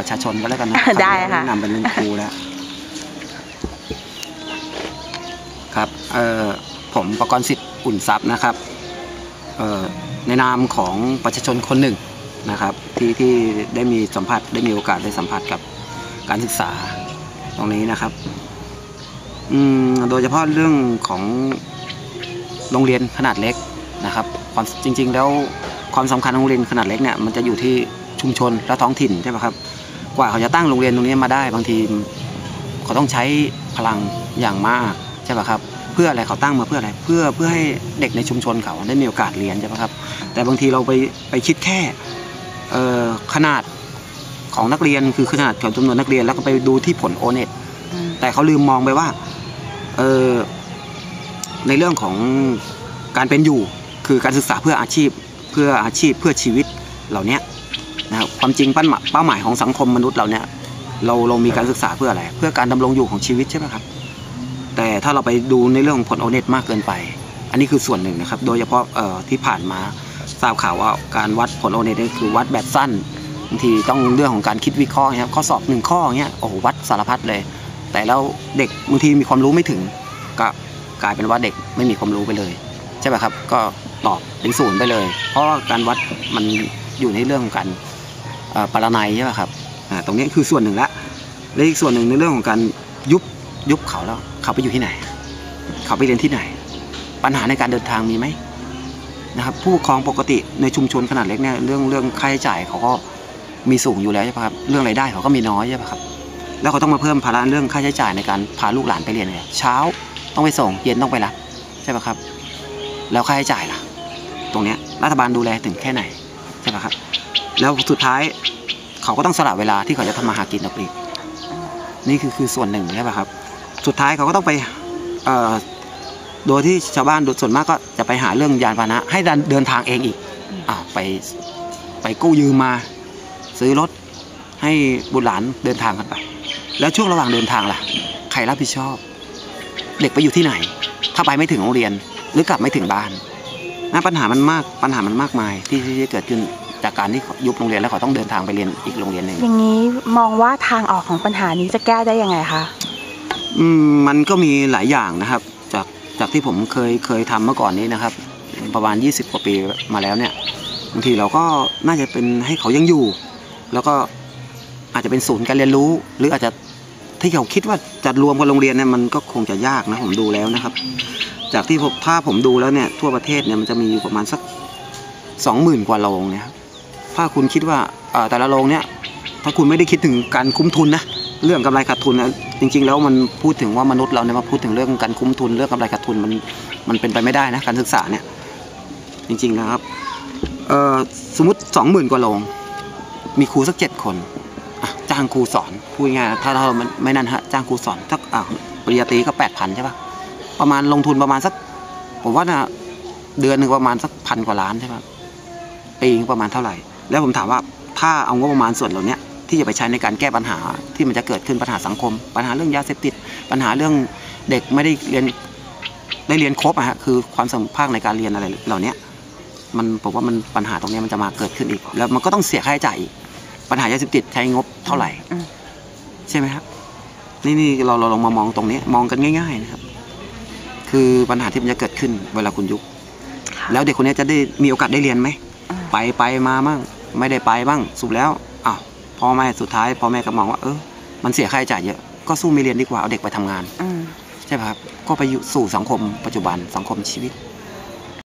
ประชาชนก็แล้วกันนะได้ค่ะนำเป็นครูแล้วครับเอ่อผมประกรณ์สิทธิ์อุ่นทรัพย์นะครับเอ่อในนามของประชาชนคนหนึ่งนะครับที่ที่ได้มีสัมผัสได้มีโอกาสได้สัมผัสกับการศึกษาตรงนี้นะครับอืมโดยเฉพาะเรื่องของโรงเรียนขนาดเล็กนะครับความจริง ๆ แล้วความสำคัญของโรงเรียนขนาดเล็กเนี่ยมันจะอยู่ที่ชุมชนและท้องถิ่นใช่ไหมครับ กว่าเขาจะตั้งโรงเรียนตรงนี้มาได้ บางทีเขาต้องใช้พลังอย่างมากใช่ป่ะครับ เพื่ออะไรเขาตั้งมาเพื่ออะไร เพื่อเพื่อให้เด็กในชุมชนเขาได้มีโอกาสเรียนใช่ป่ะครับ แต่บางทีเราไปไปคิดแค่เอ่อขนาดของนักเรียนคือขนาดของจำนวนนักเรียนแล้วก็ไปดูที่ผลโอเน็ตอืมแต่เขาลืมมองไปว่าเออในเรื่องของการเป็นอยู่คือการศึกษาเพื่ออาชีพเพื่ออาชีพเพื่อชีวิตเหล่าเนี้ย นะครับความจริงเป้าหมายเป้าหมายของสังคมมนุษย์เราเนี่ยเราเรามีการศึกษาเพื่ออะไร เพื่อการดำรงอยู่ของชีวิตใช่ไหมครับ แต่ถ้าเราไปดูในเรื่องของผลโอเน็ตมากเกินไป อันนี้คือส่วนหนึ่งนะครับ โดยเฉพาะเอ่อที่ผ่านมาทราบข่าวว่าการวัดผลโอเน็ตนี่คือวัดแบบสั้นบางทีต้องเรื่องของการคิดวิเคราะห์นะครับข้อสอบหนึ่งข้อเงี้ยโอ้โหวัดสารพัดเลย แต่แล้วเด็กบางทีมีความรู้ไม่ถึง ก็กลายเป็นว่าเด็กไม่มีความรู้ไปเลย ใช่ไหมครับ ก็ตอบเป็นศูนย์ไปเลย เพราะการวัดมัน อยู่ในเรื่องของการปรนัยใช่ไหมครับตรงนี้คือส่วนหนึ่งละและอีกส่วนหนึ่งในเรื่องของการยุบยุบเขาแล้ว เขาไปอยู่ที่ไหน เขาไปเรียนที่ไหน ปัญหาในการเดินทางมีไหมนะครับผู้ปกครองปกติในชุมชนขนาดเล็กเนี่ยเรื่องเรื่องค่าใช้จ่ายเขาก็มีสูงอยู่แล้วใช่ไหมครับเรื่องรายได้เขาก็มีน้อยใช่ไหมครับแล้วเขาต้องมาเพิ่มภาระเรื่องค่าใช้จ่ายในการพาลูกหลานไปเรียนเนี่ยเช้าต้องไปส่งเย็นต้องไปรับใช่ไหมครับ แล้วค่าใช้จ่ายล่ะ ตรงเนี้ยรัฐบาลดูแลถึงแค่ไหน ใช่ไหมครับแล้วสุดท้ายเขาก็ต้องสละเวลาที่เขาจะทำมาหากินออกไปอีก นี่คือคือส่วนหนึ่งใช่ไหมครับ สุดท้ายเขาก็ต้องไปเอ่อโดยที่ชาวบ้านโดยส่วนมากก็จะไปหาเรื่องยานพาหนะ ให้เดินทางเองอีกอ่าวไปไปกู้ยืมมา ซื้อรถให้บุตรหลานเดินทางกันไป แล้วช่วงระหว่างเดินทางล่ะ ใครรับผิดชอบ เด็กไปอยู่ที่ไหน ถ้าไปไม่ถึงโรงเรียนหรือกลับไม่ถึงบ้านนะปัญหามันมากปัญหามันมากมายที่ที่ที่เกิดขึ้น จากการที่เขายุบโรงเรียนแล้วเขาต้องเดินทางไปเรียนอีกโรงเรียนหนึ่งอย่างนี้มองว่าทางออกของปัญหานี้จะแก้ได้ยังไงคะอืมมันก็มีหลายอย่างนะครับ จากจากที่ผมเคยเคยทำเมื่อก่อนนี้นะครับ ประมาณ 20 กว่าปีมาแล้วเนี่ยบางทีเราก็น่าจะเป็นให้เขายังอยู่ แล้วก็อาจจะเป็นศูนย์การเรียนรู้ หรืออาจจะที่เขาคิดว่าจะรวมกับโรงเรียนเนี่ยมันก็คงจะยากนะผมดูแล้วนะครับ จากที่ผมถ้าผมดูแล้วเนี่ยทั่วประเทศเนี่ยมันจะมีอยู่ประมาณสักสองหมื่นกว่าโรงเนี่ยครับ ถ้าคุณคิดว่าแต่ละโรงเนี่ยถ้าคุณไม่ได้คิดถึงการคุ้มทุนนะเรื่องกำไรขาดทุนนะจริง ๆ แล้วมันพูดถึงว่ามนุษย์เราเนี่ยมาพูดถึงเรื่องการคุ้มทุนเรื่องกำไรขาดทุนมันมันเป็นไปไม่ได้นะการศึกษาเนี่ยจริงๆนะครับสมมติสองหมื่นกว่าโรงมีครูสักเจ็ดคนจ้างครูสอนพูดง่ายๆถ้าเราไม่นั่นฮะจ้างครูสอนสักปริญญาตรีก็แปดพันใช่ปะประมาณลงทุนประมาณสัก ผมว่านะเดือนหนึ่งประมาณสักพันกว่าล้านใช่ปะปีประมาณเท่าไหร่ แล้วผมถามว่าถ้าเอางบประมาณส่วนเหล่าเนี้ยที่จะไปใช้ในการแก้ปัญหาที่มันจะเกิดขึ้นปัญหาสังคม ปัญหาเรื่องยาเสพติด ปัญหาเรื่องเด็กไม่ได้เรียนได้เรียนครบอะฮะคือความสมภาคในการเรียนอะไรเหล่าเนี้ยมันผมว่ามันปัญหาตรงเนี้ยมันจะมาเกิดขึ้นอีก แล้วมันก็ต้องเสียค่าใช้จ่ายอีกปัญหายาเสพติดใช้งบเท่าไหร่อืมใช่ไหมครับนี่นี่เราเราลองมามองตรงนี้มองกันง่าย ๆ นะครับ คือปัญหาที่มันจะเกิดขึ้นเวลาคุณยุบค่ะแล้วเด็กคนนี้จะได้มีโอกาสได้เรียนไหมอืมไปไปมาบ้าง ไม่ได้ไปบ้างสุดแล้วอ้าวพ่อแม่สุดท้ายพ่อแม่ก็มองว่าเออมันเสียค่าใช้จ่ายเยอะก็สู้ไม่เรียนดีกว่าเอาเด็กไปทำงานอืมใช่ไหมครับก็ไปอยู่สู่สังคมปัจจุบันสังคมชีวิต